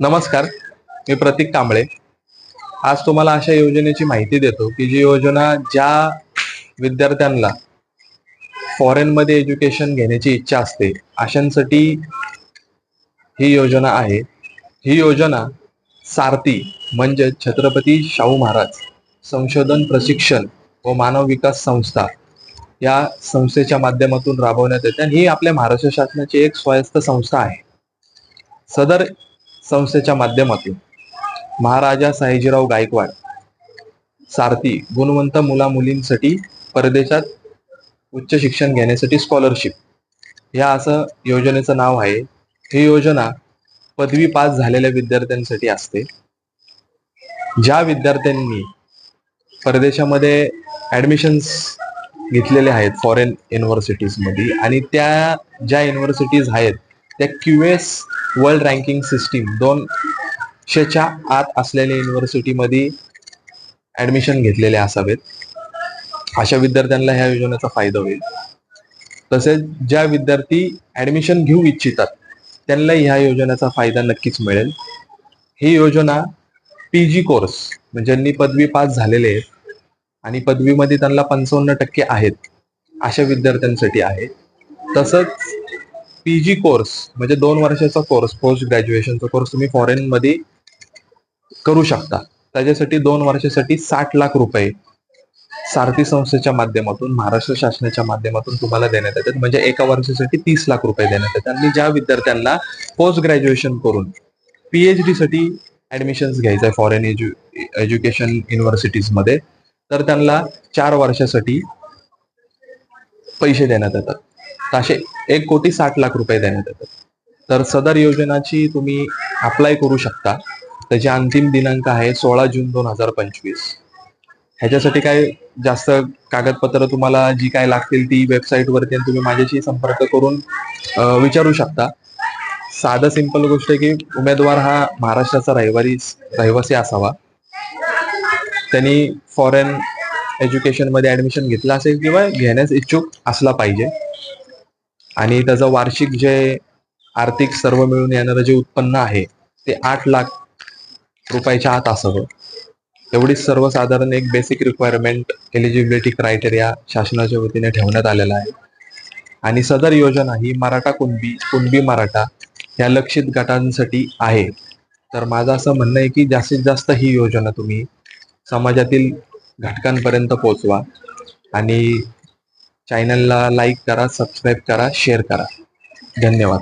नमस्कार मी प्रतीक कांबळे. आज तुम्हाला अशा योजनेची माहिती देतो की जी योजना ज्या विद्यार्थ्यांना फॉरेनमध्ये एज्युकेशन घेण्याची इच्छा असते अशांसाठी ही योजना आहे. ही योजना सारथी म्हणजे छत्रपती शाहू महाराज संशोधन प्रशिक्षण व मानव विकास संस्था या संस्थेच्या माध्यमातून राबवण्यात येते. आणि ही आपल्या महाराष्ट्र शासनाची एक स्वायत्त संस्था आहे. सदर संस्थेच्या माध्यमातून महाराजा सयाजीराव गायकवाड सारथी गुणवंत मुला मुलींसाठी परदेशात उच्च शिक्षण घेण्यासाठी स्कॉलरशिप या असं योजनेचं नाव आहे. ही योजना पदवी पास झालेल्या विद्यार्थ्यांसाठी असते. ज्या विद्यार्थ्यांनी परदेशामध्ये ऍडमिशन्स घेतलेले आहेत फॉरेन युनिव्हर्सिटीजमध्ये आणि त्या ज्या युनिव्हर्सिटीज आहेत त्या Q S world ranking system दोनशेच्या आत असलेल्या युनिव्हर्सिटीमध्ये ऍडमिशन घेतलेले असावेत. अशा विद्यार्थ्यांना ह्या योजनेचा फायदा होईल. तसेच ज्या विद्यार्थी ऍडमिशन घेऊ इच्छितात त्यांना ह्या योजनेचा फायदा नक्कीच मिळेल. ही योजना पी जी कोर्स म्हणजे ज्यांनी पदवी पास झालेले आहेत आणि पदवीमध्ये त्यांना पंचावन्न टक्के आहेत अशा विद्यार्थ्यांसाठी आहे. तसंच पीजी कोर्स म्हणजे दोन वर्षाचा कोर्स पोस्ट ग्रॅज्युएशनचा कोर्स तुम्ही फॉरेन मध्ये करू शकता. त्याच्यासाठी दोन वर्षासाठी साठ लाख रुपये सारथी संस्थेच्या माध्यमातून महाराष्ट्र शासनाच्या माध्यमातून तुम्हाला देण्यात येतात. म्हणजे एका वर्षासाठी तीस लाख रुपये देण्यात येतात. आणि ज्या विद्यार्थ्यांना पोस्ट ग्रॅज्युएशन करून पीएचडी साठी ऍडमिशन्स घ्यायचं आहे फॉरेन एज्यु एज्युकेशन युनिव्हर्सिटीजमध्ये तर त्यांना चार वर्षासाठी पैसे देण्यात येतात. तर असे एक कोटी साठ लाख रुपये देण्यात येतात. तर सदर योजनाची तुम्ही अप्लाय करू शकता. त्याची अंतिम दिनांक आहे सोळा जून दोन हजार पंचवीस. ह्याच्यासाठी काय जास्त कागदपत्र तुम्हाला जी काय लागतील ती वेबसाईट वरती तुम्ही माझ्याशी संपर्क करून विचारू शकता. साधं सिंपल गोष्ट आहे की उमेदवार हा महाराष्ट्राचा रहिवारी रहिवासी असावा. त्यांनी फॉरेन एज्युकेशनमध्ये ऍडमिशन घेतलं असेल किंवा घेण्यास इच्छुक असला पाहिजे. आणि त्याचं वार्षिक जे आर्थिक सर्व मिळून येणारं जे उत्पन्न आहे ते आठ लाख रुपयाच्या आत असावं एवढीच सर्वसाधारण एक बेसिक रिक्वायरमेंट एलिजिबिलिटी क्रायटेरिया शासनाच्या वतीने ठेवण्यात आलेला आहे. आणि सदर योजना ही मराठा कुणबी कुणबी मराठा या लक्षित गटांसाठी आहे. तर माझं असं म्हणणं आहे की जास्तीत जास्त ही योजना तुम्ही समाजातील घटकांपर्यंत पोचवा आणि चॅनलला लाईक करा सबस्क्राईब करा शेअर करा. धन्यवाद.